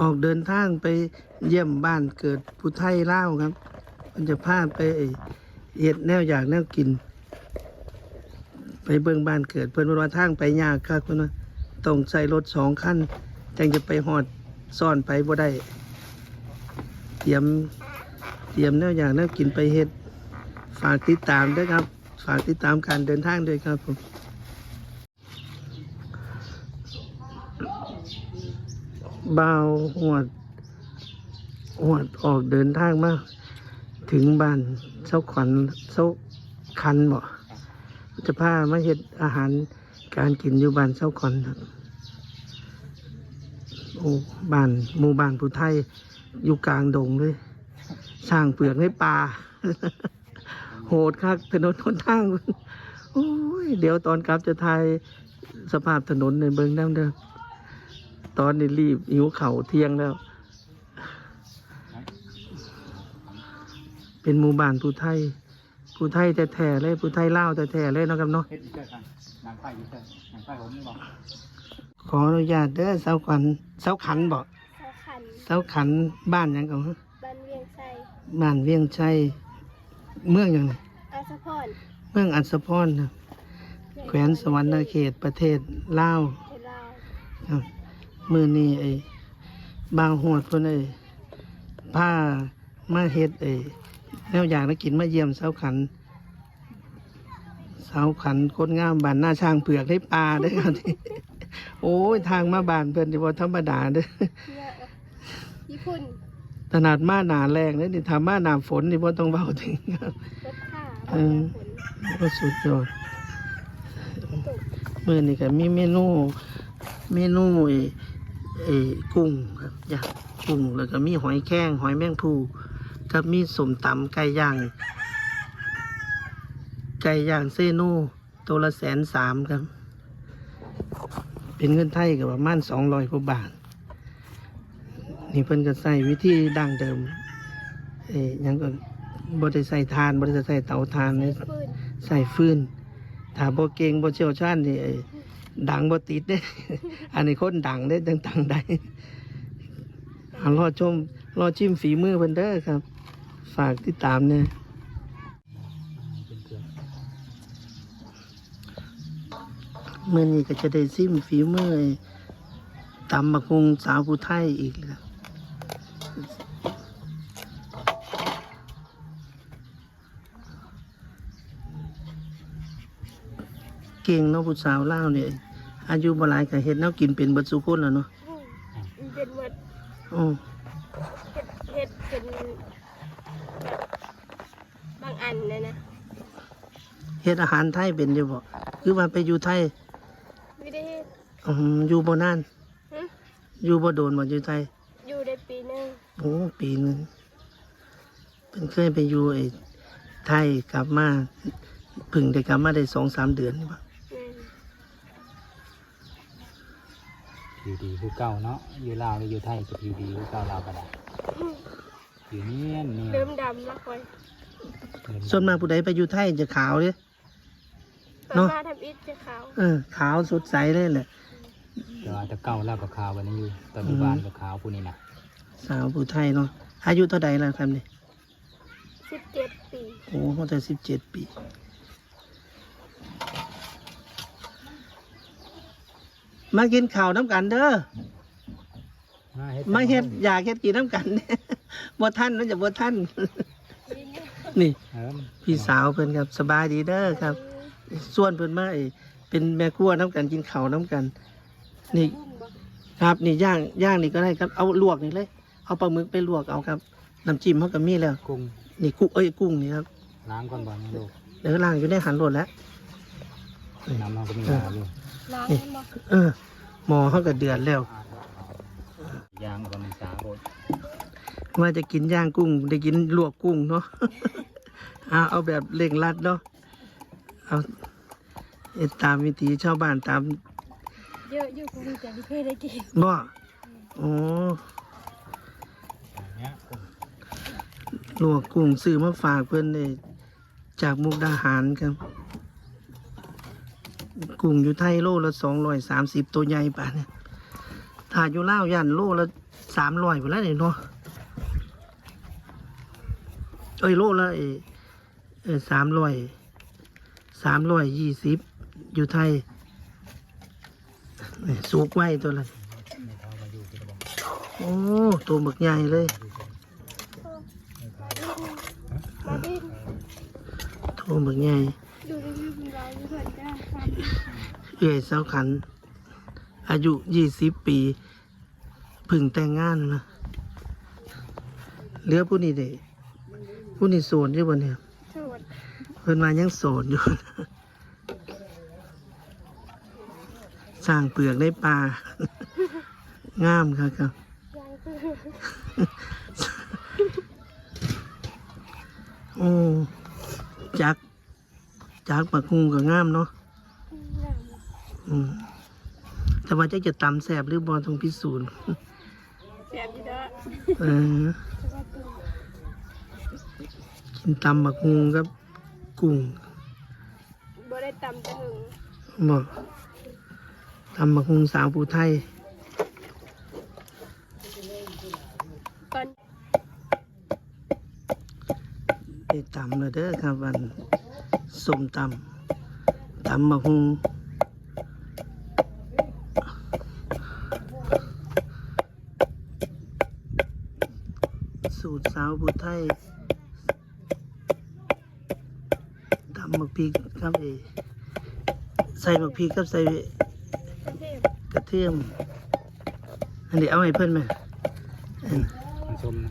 ออกเดินทางไปเยี่ยมบ้านเกิดผู้ไทยเล่าครับ มันจะพาไปเห็ดแนวอยากแนวกิน ไปเบิ่งบ้านเกิดเพิ่อนว่าทางไปยากครับเพิ่นว่าต้องใส่รถสองคันจังจะไปหอดซ่อนไปบ่ได้ เตรียมเตรียมแนวอย่างแนวกินไปเฮ็ด ฝากติดตามด้วยครับ ฝากติดตามการเดินทางด้วยครับผม บ่าวหวดหวดออกเดินทางมาถึงบ้านเช้าขวัญเช้าคันบ่จะพามาเฮ็ดอาหารการกินอยู่บ้านเช้าขวัญครับโอ้บ้านหมู่บ้านผู้ไทยอยู่กลางดงเลยสร้างเปลือกให้ปลาโหดคักถนนทนทางโอ้ย เดี๋ยวตอนกลับจะทายสภาพถนนในเบิงน้ำเด้อ ตอนนี้รีบหิวเข่าวเที่ยงแล้ว เป็นหมู่บ้านผู้ไทย ผู้ไทยแท้ๆเลย ผู้ไทยเล่าวแท้ๆเลยเนาะครับเนาะเฮ็ดอีกเด้อกันนางไฟอีกเด้อนางไฟผมนี่บอกขออนุญาตเด้อเสาขวัญเสาขันบอกเสาขันเสาขันบ้านหยังกันฮะบ้านเวียงไซบ้านเวียงชัยเมืองหยังไงอาสะพรเมืองอัศพรนะแขวนสวรรณเขตประเทศลาวเทลาวครับ มือนี้ไอ้บางหวดเพิ่นไอ้ผ้ามาเฮ็ดไอ้แนวอย่างนักกินมาเยี่ยมเสาขันเสาขันโคตรงามบานหน้าช่างเผือกได้ปลาได้อครับโอ้ยทางมาบานเพิ่นที่บ่ธรรมดาเด้อเนี่ยญี่ปุ่นขนาดมาหนาแรงเลยนี่ทำมาหนาฝนนี่บ่ต้องเว้าถึงครับรถข้าเออฝนก็สุดยอดมื้อนี้ก็มีเมนู เมนู ไอ้กุ้งครับย่างกุ้งแล้วก็มีหอยแครงหอยแมงภูกับมีสมตำไก่ย่างไก่ย่างเซโน่ตัวละแสนสามครับ เป็นเงินไทยกับประมาณสองร้อยกว่าบาท นี่เพิ่นก็ใส่วิธีดั้งเดิมเอ้ยังก็บ่ได้ใส่ทานบ่ได้ใส่เตาทานเลยปืนใส่ฟืนถ้าโบเก่งบ่เชี่ยวชาญนี่ ดังบ่ติดเด้ อันนี้คนดังได้ต่างๆได้เอารอชมรอชิมฝีมือเพิ่นเด้อครับ ฝากติดตามเนี่ยเมื่อนี้ก็จะได้ซิมฝีมือตำบักฮุงสาวผู้ไทยอีกแล้ว เก่งเนาะผู้สาวลาวเนี่ยอายุบ่หลายก็เฮ็ดแนวกินเป็นเบิดสุคนแล้วเนาะอืมเป็นหมดอ๋อเห็ดเห็ดเป็นแบบบางอันนะนะเฮ็ดอาหารไทยเป็นอยู่บ่คือว่าไปอยู่ไทยไม่ได้เฮ็ด อืมอยู่บ่นานหึอยู่บ่โดนบ่อยู่ไทย อยู่ได้ปีหนึงโอ้ปีหนึงเพิ่นเคยไปอยู่ไอ้ไทยกลับมาเพึ่งได้กลับมาได้สองสามเดือนนี่บ่อื ผิวดีคือเก่าเนาะอยู่ลาวหรืออยู่ไทยก็ผิวดีคือเก่าลาวก็ได้ผิวเนียนเนียนเริ่มดำแล้วคอยส่วนมากผู้ใดไปอยู่ไทยจะขาวเด้ตอนเนาะมาทำอิฐจะขาวเออขาวสดใสเลยแหละแต่ว่าแต่เก่าแล้วก็ขาวกวันนี้อยู่ตอนอยู่บ้านก็ขาวผู้นี้นะสาวผู้ไทยเนาะอายุเท่าใดแล้วครับนี่สิบเจ็ดปีโอ้เขาแต่สิบเจ็ดปี มากินข้าวน้ำกันเด้อมาเฮ็ดอยากเฮ็ดกินน้ำกันเนี่ยบ่ท่านนั่นจะบ่ท่านนี่เออพี่สาวเพิ่นครับ สบายดีเด้อครับ ส่วนเพิ่นมาไอ้เป็นแม่ครัวน้ำกันกินข้าวน้ำกัน นี่ ครับนี่ย่างย่างนี่ก็ได้ครับเอาลวกนี่เลยเอาปลาหมึกไปลวกเอาครับน้ำจิ้มเขาก็มีแล้วกุ้งนี่กุ้งเอ้ยกุ้งนี่ครับล้างก่อนบ่นี่ลูกเดี๋ยวล้างอยู่ในหันรถแล้ว น้ำเราก็มีลาวอยู่ล้างให้หมดเออ หมอเขาก็เดือดแล้ว ยางก็มันสาโคตรว่าจะกินย่างกุ้ง ได้กินลวกกุ้งเนาะ เอาเอาแบบเร่งรัดเนาะ เอาเอ็ดตามวิถีชาวบ้านตามเยอะอยู่คงจะไม่เคยได้กินบ่โอ้อย่างเงี้ยกุ้งลวกกุ้งซื้อมาฝากเพื่อนเลยจากมุกดาหารครับ กุ้งอยู่ไทยโลละสองร้อยสามสิบตัวใหญ่ป่ะเนี่ยถ้าอยู่ล่าวย่านโลละสามร้อยไปแล้วเนี่ยเนาะเอ้ยโลละเอ้ยเออสามร้อยสามร้อยยี่สิบอยู่ไทยนี่สูกไว้ตัวละไม่เท่ามาอยู่ที่ระบอกโอ้ตัวหมึกใหญ่เลยมาดินตัวหมึกใหญ่ดูรีวิวข องเราเหมือนกันครับเอื้อยสาวขัน อายุยี่สิบปีเพึ่งแต่งงานนะเหลือผู้นี้เด็ผู้นี้โสดอยู่บ่เนี่ยโสดเพิ่นมายังโสดอยู่ สร้างเปลือกในป่างามครับครับยังคือโอ้จัก จักปักหุงก็งามเนาะงามอืม แต่ว่าจะจะตำแสบหรือบอลต้องพิสูจน์แซ่บอยู่เด้อเออแต่ว่าตัวกินตำบักฮุงกับกุ้งบ่ได้ตำจะหึงบอกตำบักฮุงสาวผู้ไทยตอนได้ตำเลยเด้อครับวันสมตำตำบักฮุง ตรสาวผู้ไทยตำบักพริกครับเอใส่บักพริกกับใส่ประเทศกระเทียมอันนี้เอาให้เพื่อนไหมอันมันชมนะ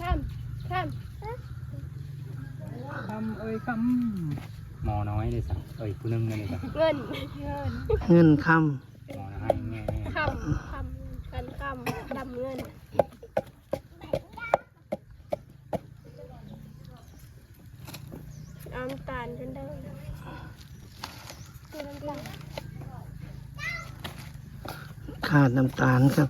ข้ามข้ามคำเอ้ยคำหมอน้อยเลยสั่งเอ้ยผู้หนึงเลยสั่งเงินเงิน เงินคหมอนะให้แง่ คำคำกันคำดำเงินเอาน้ำตาลกันเด้อคือน้ำตาลำ ขาดน้ำตาลครับ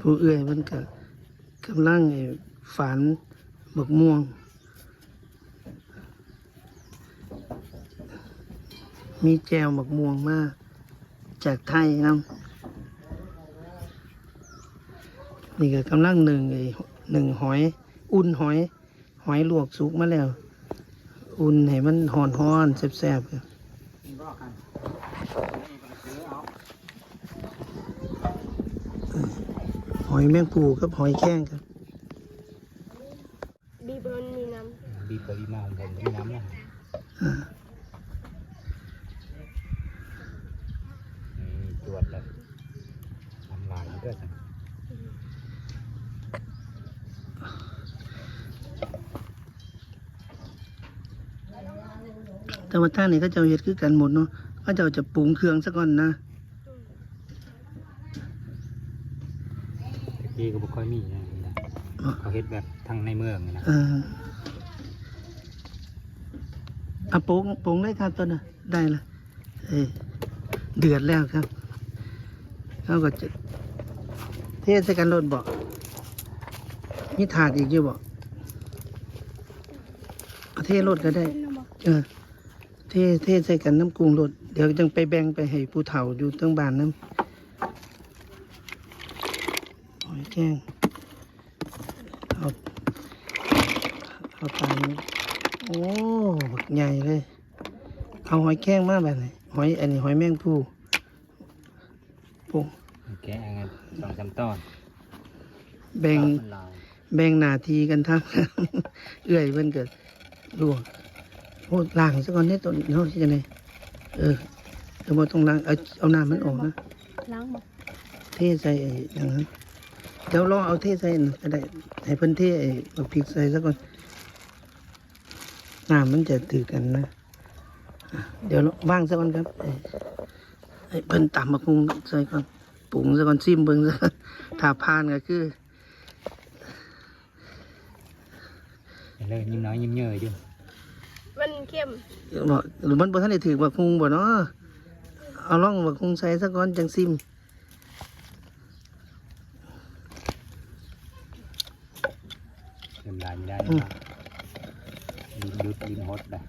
ผู้เอื้อยมันก็กำลังไอ้ฝานบกม่วง มีแจวบกม่วงมาจากไทยนํนี่ก็กำลังหนึ่งไอ้หนึ่งหอย อุ่นหอย หอยลวกสุกมาแล้ว อุ่นให้มันหอนหอนแซ่บๆครับ รอกัน หอยแมงปูกับหอยแข้งครับบีบมันมีน้บีบไปบีบมาของผมก็มีน้ำนะอ่านี่ตรวจเลยน้ำลายมันก็สั่งแต่ว่าท่างนี้ก็จะเฮ็ดคือกันหมดเนาะก็จะจะปรุงเครื่องซะก่อนนะ ตะกี้ก็บ่ ค่อยมีนะนี่นะเขาเฮ็ดแบบทางในเมืองนี่นะเอออะปรุงปรุงเลยครับตัวน่ะได้ละเอ้ยเดือดแล้วครับเขาก็จะเทใส่กันรถบอกมีถาดอีกอยู่บอกเอาเทรถก็ได้ำขึ้นมาบอกเออ เทเทใส่กันน้ำกรุงรสเดี๋ยวจังไปแบ่งไปให้ผู้เฒ่าอยู่ตั้งบ้านน้ำหอย แข้งเอาเอาตามนี้โอ้บักใหญ่เลย เอาหอยแข้งมาแบบไหนหอยอันนี้หอยแมงผู้ปุ๊แกะเงินสองสามตอนแบ่งมันลายแบ่งหน้าที่กันทำเอื้อยเพิ่นเกิดลวกโอ้ล้างซะก่อนเนี่ยตัวนี้เนาะที่จะไหนเออเดี๋ยวบ่ต้องล้างเอาเอาน้ำมันออกนะล้างบอกเทใส่ไอ้อย่างนั้น เดี๋ยวรอเอาเทใส่นั่นก็ได้ให้เพิ่นเทไอ้บักพริกใส่ซะก่อนน้ำมันจะตืดกันนะอะเดี๋ยวว่างซะก่อนครับไอ้ไอ้เพิ่นตำมะพุงใส่ก่อนปรุงซะก่อนซิมเบิ่งซะถ้าผ่านก็คือเห็นเลยยิ้มน้อยยิ้มเยอะอยู่มันเข้มบอกหรือมันบ่ทันได้ถือบักฮุงบ่เนาะเอาล่องบักฮุงใส่ซะก่อนจังซิม เริ่มลายไม่ได้นะยิ้มยุดยิ้มฮดเลย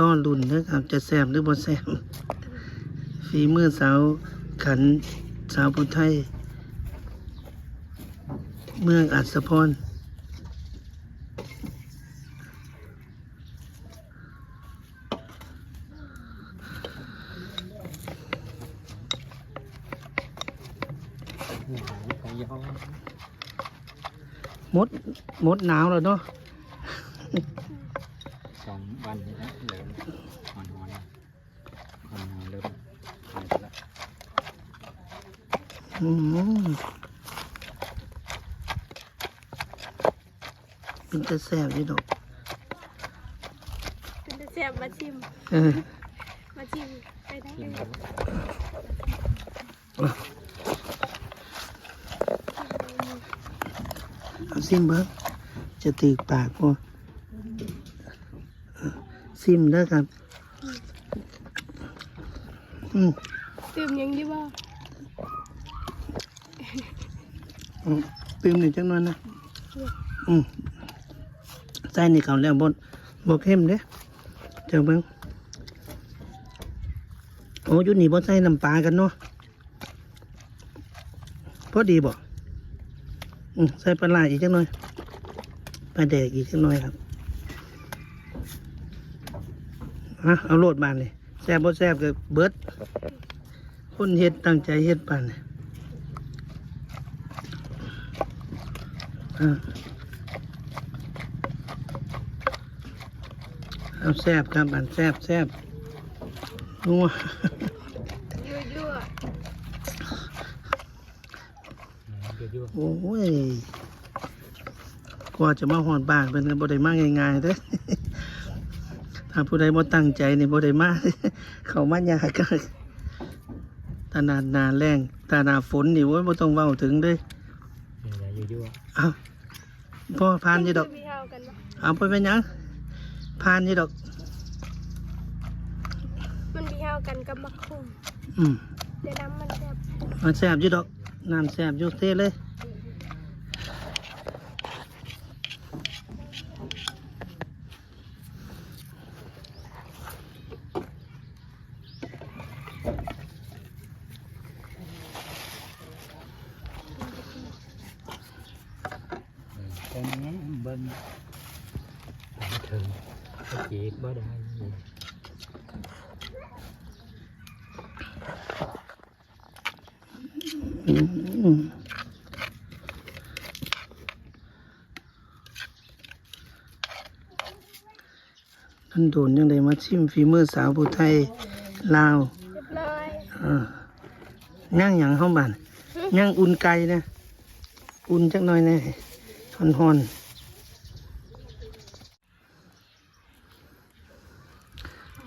รอลุ่ นนะครับ จะแซบหรือบ่แซบฝีมือสาวขันสาวผู้ไทย เมืองอัศพรของยี่ห้อมดมดหนาวแล้วเนาะ สองวันนี้นะเริ่มหอนหอนหอนหอนเริ่มหายไปแล้ว อืมเป็น จะแซบอยู่ดอกเป็นตาแซ่บมาชิม เออมาชิมไปได้เยี่ยมเลเลยยเอาซิมเบิ้งจะตีปากพอซิมเด้อครับ อืม ตื่มยังอยี่บ่อืมตื่มหนึ่งจังหน่อยนะ อืม ใส่นี่เขาแล้วบดบกเข้มเด้เจ้าเบิ้งโอ้ยุนี่บ่ใส่น้ำปลากันเนาะพอดีบ่อืมใส่ปลาอีกจังหน่อยปลาแดกอีกจังหน่อยครับอะเอาโลดบานเลยแซ่บบ่แซ่บก็เบิดคนเฮ็ดตั้งใจเฮ็ดปานนี่อะ เอาแซ่บครับอันแซ่บแซ่บนัวยั่วยั่วยั่วโอ้ยกว่าจะมาหอดบ้านเป็นก็บ่ได้มาง่ายๆเด้อถ้าผู้ใดบ่ตั้งใจนี่บ่ได้มาเขามายากก็ตาหนาหนาแรงตาหนาฝนนี่โว้ยบ่ต้องเว้าถึงเด้อยั่วยั่วเอาพ่อพานอยู่ดอกพี่เฮากันเนาะเอาไปเป็นหยัง พานอยู่ดอก มันพี่เฮากันกับมักคุมอืมเดี๋ยวน้ำมันแซ่บมันแซ่บอยู่ดอก น้ำแซ่บอยู่เทเลย เป็นไงเบิ้งเถิง เจ็บบ่ได้ท่านโดนยังไงมาชิมฝีมือสาวผู้ไทยลาวเรียบร้อยอ่าย่างหยังบ้านย่างอุ่นไก่นะ อุ่นจักหน่อยแน่ฮอนฮอน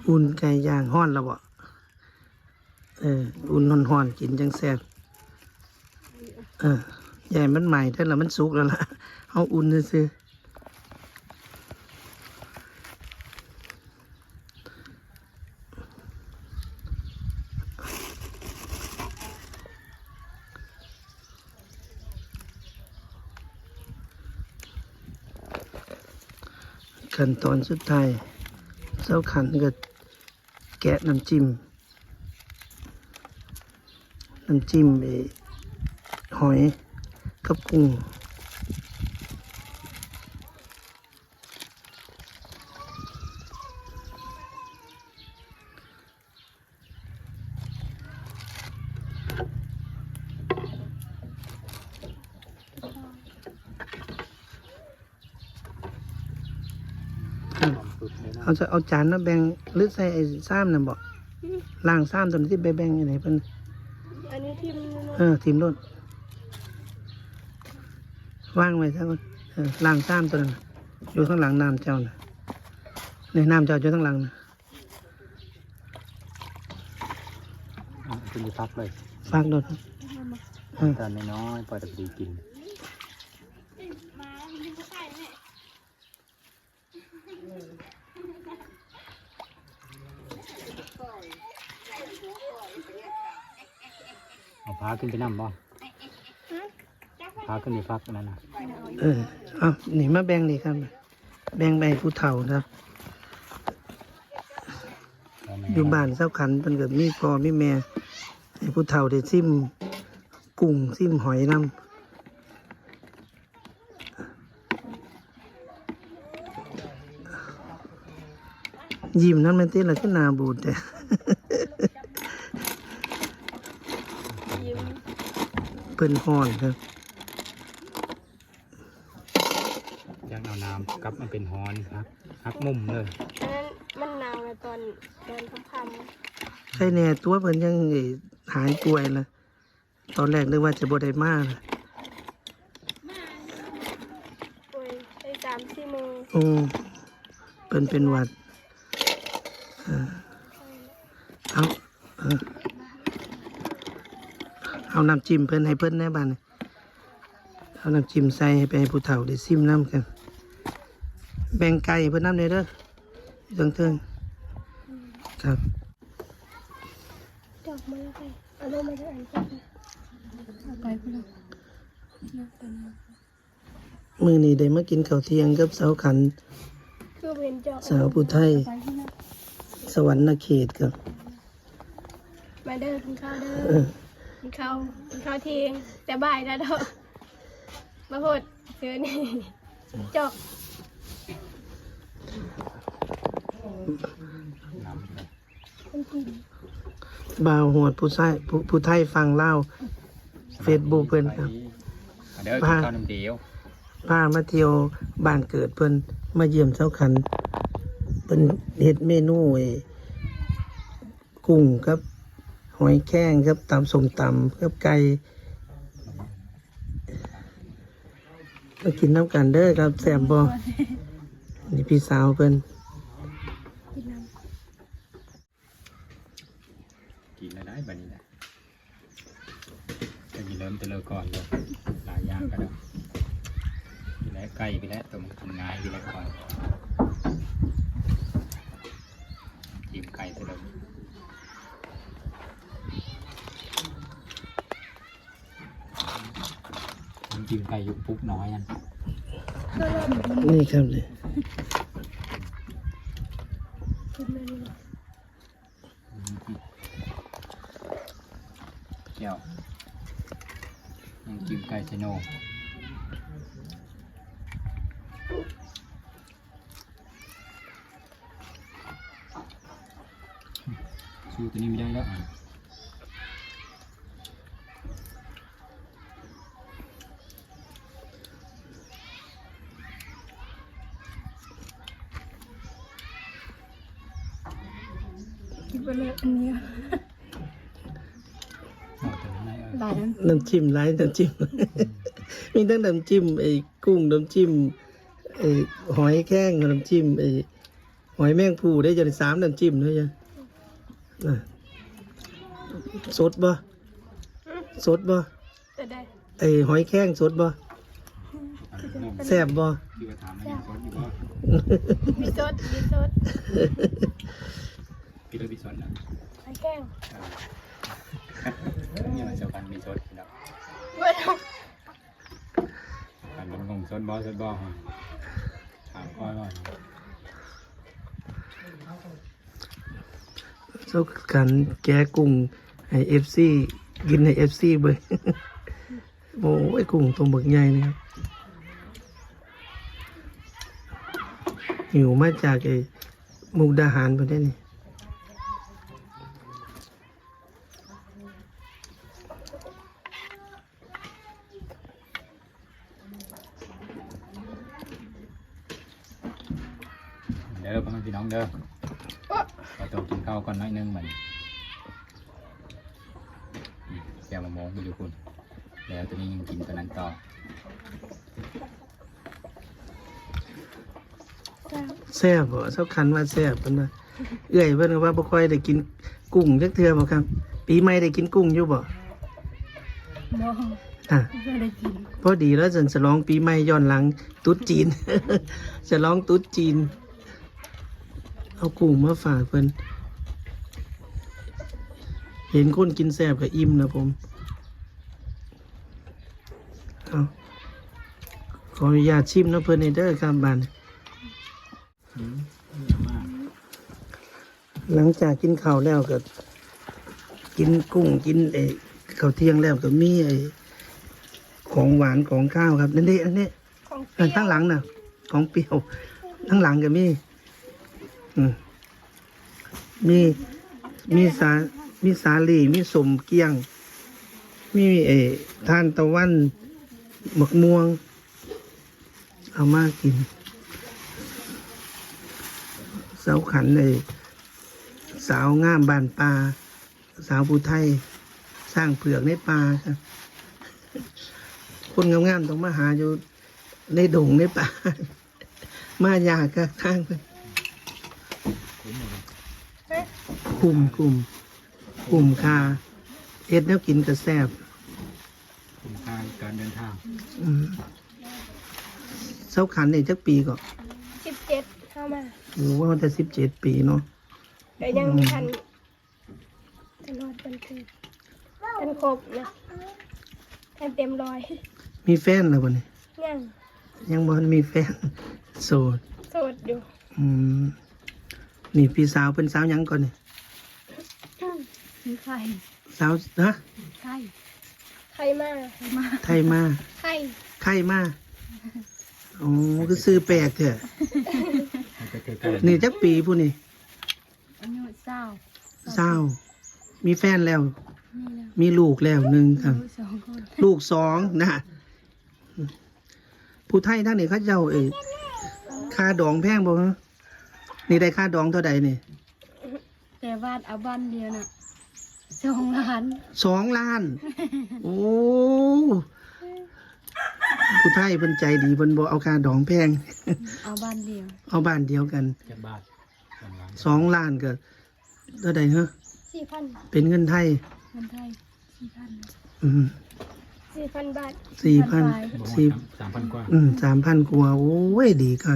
อุ่นไก่ย่างห้อนแล้วบ่เออ อุ่นฮอนฮอนๆกินจังแซ่บเออใหญ่มันใหม่ได้แล้วมันสุกแล้วล่ะเอาอุ่นซื้อขั้นตอนสุดท้ายเส้าขันก็ แกะน้ำจิ้ม น้ำจิ้มไอ้หอยกับกุ้งอะ ความสุด เลยนะเอาจะเอาจานมาแบ่งหรือใส่ไอ้ซ้ำน่ะบอกล่างซ้ำตัวนี้ที่ไปแบ่งยังไงเพิ่นอันนี้ที่มันเออทีมรถว่างไว้ซะก่อนเออล่างซ้ำตัวนั้นน่ะอยู่ข้างหลังน้ำเจ้าน่ะในน้ำเจ้าอยู่ข้างหลังน่ะอะคุณจะพักเลยฝากรถตอนน้อยๆพอจะดีกิน พาขึ้นไปนั่งบ่พาขึ้นไปพักนั่นนะเออเอานี่มาแบ่งนี่ครับ แบ่งไปผู้เฒ่านะเออยู่บ้านเศร้าขันเป็นกับมีพ่อมีแม่ให้ผู้เฒ่าได้ซิมกุ้งซิมหอยนำยิ้มนั่นมันเต้นละก็นาบูดแต่ ยิ้ม เพิ่นฮ้อนครับย่างเอาน้ำกลับมาเป็นฮอนครับหักมุมเลยอันนั้นมันหนาวนะตอนตอนค่ำใช่แน่ตัวเพิ่นยังไอ้หายป่วยนะตอนแรกนึกว่าจะบ่ได้มานะๆโอ้ยไปสามสี่โมงโอ้เพิ่นเป็นหวัดเออเอาเออ เอาน้ำจิ้มเพิ่นให้เพิ่นแหน่บ้านนี่เอาน้ำจิ้มใส่ให้ไปให้ผู้เฒ่าได้ซิมน้ำกัน แบ่งไก่ให้เพิ่นน้ำเลยเด้ออยู่เทิงๆครับจอกมาแล้วไปเอาลงมาจากอันก่อนเอาไปพุ่นละมื้อนี้ได้มากินข้าวเที่ยงกับสาวขันคือเห็นจอกสาวผู้ไทย สวรรค์เขตครับมาเด้อกินข้าวเด้เอออ กินข้าวกินข้าวเทียงแต่บ่ายแล้วเด้อมาโพดเชิญนี่จอกน้ำเลยมันกินบ่าวหวดผู้ไทยผู้ผู้ไทยฟังเล่าวเฟซบุ๊กเพิ่นครับ เดี๋ยวกินข้าวน้ำเดียวพามาเที่ยวบ้านเกิดเพิ่นมาเยี่ยมเจ้าขันเพิ่นเฮ็ดเมนูไอ้กุ้งครับ หอยแข้งครับตำส้มตำครับไก่มากินน้ำกันเด้อครับแซ่บบ่นี่พี่สาวเพิ่นกินน้กินแล้วได้บันนี้นะจะกินเริ่มแตะเลอก่อนเลยหลายอย่างก็ได้กินแล้วไก่ไปแล้วตัวมันทำงายไปแล้วก่อนจิ้มไก่ไปเล ยมันจิ้มไก่อยู่ปุ๊บน้อยนั่นนี่ครับเลยำกินเลยนี่เกี่ยวยังจิ้มไก่ชะโนสู้ตัวนี้ไม่ได้แล้วอะ กินไปเลยอันเนี้ย เอาตัวนี้ได้เออ หลายอันน้ำจิ้มหลายน้ำจิ้ม มีทั้งน้ำจิ้มไอ้กุ้งน้ำจิ้มไอ้หอยแข้งน้ำจิ้มไอ้หอยแมงภูได้จนสามน้ำจิ้มเลยจ้ะน่ะสดบ่สดบ่จะได้ไอ้หอยแข้งสดบ่แซ่บบ่ที่ว่าถามมันยังสดอยู่ว่ามีซดมีซดพี่เลยพี่สดนะ ไอ้แก้งนี่มันเจ้ากันมีสดอยู่แล้วเว้ยกันมันงงสดบ่สดบ่ฮะถามก่อนว่าเจ้ากันแกะกุ้งให้เอฟซีกินให้เอฟซีเบิ่งโอ้ยกุ้งตัวบักใหญ่นะครับหิวมาจากไอ้มุกดาหารไปได้นี่ เด้อพ่อแม่พี่น้องเด้อขอตัวกินข้าวก่อนหน้อยนึงมันแกมามองไปดูคุณ แล้วตัวนี้ยังกินตัวนั้นต่อแซ่บบ่เจ้าคันว่าแซ่บเพิ่นว่าเอื้อยเพิ่นก็ว่าบ่ค่อยได้กินกุ้งจักเทื่อบ่ครับ ปีใหม่ได้กินกุ้งอยู่บ่มองอะไม่ได้กินพอดีแล้วจะฉลองปีใหม่ย้อนหลังตุ๊ดจีนฉลองตุ๊ดจีน เอากุ้งมาฝากเพิ่นเห็นคนกินแซ่บก็อิ่มนะผมเอาขออนุญาตชิมนะเพิ่นในเด้อครับบานหลังจากกินข้าวแล้วก็กินกุ้งกินไอ้ข้าวเที่ยงแล้วก็มีไอ้ของหวานของข้าวครับนั่นนี่อันนี้ของเปอัรี้นยวข้างหลังน่ะ ของเปรี้ยวข้างหลังก็มีอื มมีมีสามีสาลีมีสมเกียง มีเอทานตะวันหมกม่วง เอามากิน เสาขันเลยสาวงามบานปลาสาวผู้ไทย สร้างเผือกในป่าครับคนงามๆต้องมาหาอยู่ในดงในป่า มายากก็ทางไปคุมคุมคุมคาเอ็ดแล้วกินกระแซบคุ้มค่าการเดินทางอืมเสาขันในจักปีก็สิบเจ็ดเข้ามาโอ้ว่ามันจะสิบเจ็ดปีเนาะแต่ยังไม่ทันจะรอดกันคือกันครบนะกันเต็มร้อยมีแฟนแล้วบ่เนี่ยยังยังบ่ทันมีแฟนโสดโสดอยู่อืม นี่พี่สาวเป็นสาวหยังก่อนนี่มีไข่สาวฮะไข่ใครมามาไทยมาใครไข่มาอ๋อก็ซื้อแปลกเถอะให้ไปใกล้ๆนี่จักปีผู้นี่อายุเศร้าเศร้ามีแฟนแล้ว นี่แล้วมีลูกแล้วหนึ่งครับ ลูกสองคนลูกสองนะ ผู้ไทยทั้งนี้เขาเจ้าเอ้ยค่าดองแพงบ่ฮะ นี่ได้ค่าดองเท่าใดนี่แต่บ้านเอาบ้านเดียวน่ะสองล้านสองล้าน โอ้ผู้ไทยเพิ่นใจดีเพิ่นบ่เอาค่าดองแพง เอาบ้านเดียวเอาบ้านเดียวกันเจ็ดบาทสองล้านสองล้านก็เท่าใดฮะสี่พันเป็นเงินไทยเงินไทยสี่พันอืมสี่พันบาทสี่พันบอกสี่ว่าสามพันกว่า อืมสามพันกว่าโอ้ยดีก็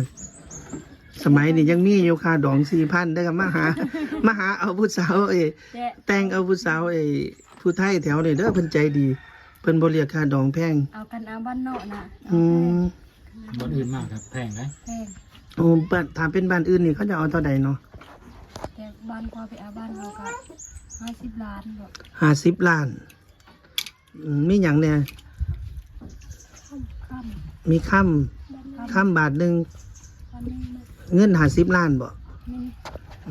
สมัยนี้ยังมีอยู่ค่าดองสี่พันได้กับมาหามาหาเอาผู้สาวเอยแต่แต่งเอาผู้สาวเอยผู้ไทยแถวนี่เด้อเพิ่นใจดี เพิ่นบ่เรียกค่าดองแพงเอากันเอาบ้านนอกน่ะอืมบนอื่นมากครับแพงไหมแพงโอ้บ้านถ้าเป็นบ้านอื่นนี่เขาจะเอาเท่าใดเนาะแต่บ้านพอไปเอาบ้านเราก็ห้าสิบล้านบอกห้าสิบล้านอืมมีหยังเนี่ยค่ำมีค่ำค่ำค่ำบาทหนึ่งวันนี้มัน เงินห้าสิบล้านบ่นี่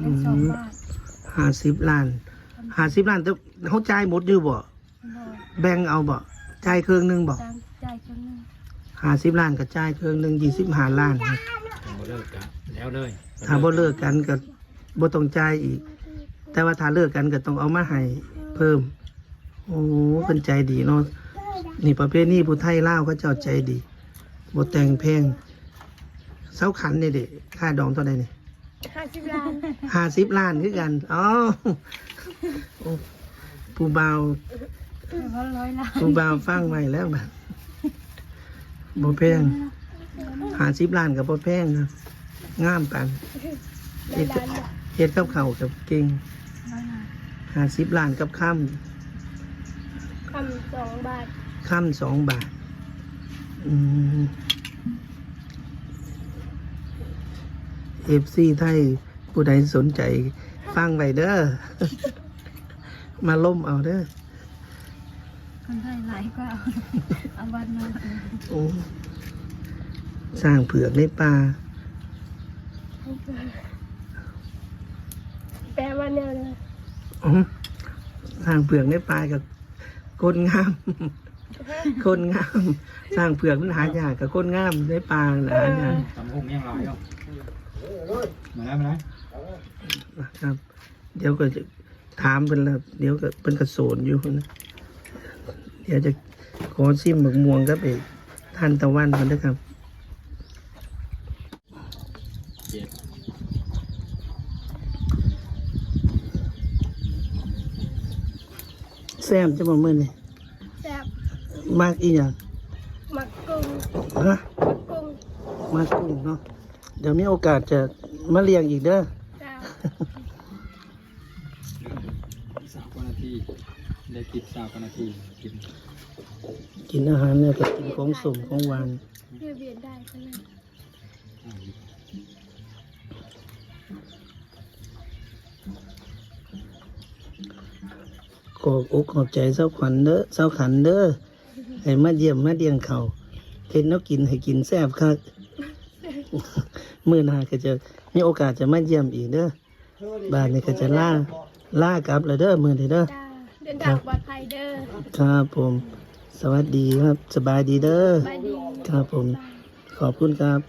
เป็นสองบาทห้าสิบล้านห้าสิบล้านแต่เขาจ่ายหมดอยู่บ่บอกแบ่งเอาบ่จ่ายเครื่องหนึงบ่ตามใจายครั้งหนึงห้าสิบล้านก็จ่ายเครื่องหนึงยี่สิบห้าล้านครับถ้าบ่เลิกกันแล้วเลยถ้าบ่เลิกกันก็บ่ต้องจ่ายอีก แต่ว่าถ้าเลิกกันก็ต้องเอามาให้เพิ่ม โอ้เพิ่นใจดีเนาะนี่ประเภทนี้ผู้ไทยลาวเขาเจ้าใจดีบ่แต่งแพง เสาขันนี่เด้ค่าดองเท่าใดนี่ห้าสิบล้านห้าสิบล้านคือกันอ๋อโอ้ผู้บ่าวแต่ว่าร้อยล้านผู้บ่าวฟังไว้แล้วบัดบ่แพงห้าสิบล้านกับบ่แพงนะงามปันในร้านเฮ็ดกับเขาวกับเก่งร้อยล้านห้าสิบล้านกับค่คำสองบาทำค่ำสองบาท อืม เอฟซีไทย ผู้ใดสนใจ ฟังไว้เด้อ มาล่มเอาเด้อ คนไทยหลายก็เอาเอาบ้านนอกโอ้สร้างเผือกในป่าแปลว่าเนี่ยนะอื้อสร้างเผือกในป่ากับคนงาม คนงาม สร้างเผือกมันหายากกับคนงามในป่าน่ะหายากตำหุ่งยังหลายอะ มาแล้วมาแล้วนะครับ เดี๋ยวก็จะถามเป็นแล้วเดี๋ยวก็เป็นกระโสนอยู่นะเดี๋ยวจะขอซิมหมึกม่วงกับเอกท่านตะวันกันนะครับเจ็ดแซมจะมาเมื่อนี่แซ่บมากอีหยังหมักกุ้งฮะหมักกุ้งมากกุ้งเนาะเดี๋ยวมีโอกาสจะ มาเลี้ยงอีกเด้อจ้าสามกว่านาทีได้กินสามกว่านาทีกินกินอาหารเนี่ยก็กินของสมของหวานคือเบียดได้ใช่ไหมอ่าขอบอกขอบใจเจ้าขวัญเด้อเจ้าขันเด้อให้มาเยี่ยมมาเดียงเขาเฮ็ดแนวกินให้กินแซ่บคัก มื้อหน้าก็จะ มีโอกาสจะมาเยี่ยมอีกเด้อบ้านนี้ก็จะล่าล่ากลับแล้วเด้อมื้อนี้เด้อจ้าเดินทางปลอดภัยเด้อครับผม สวัสดีครับ สบายดีเด้อบายดีครับผม ขอบคุณครับ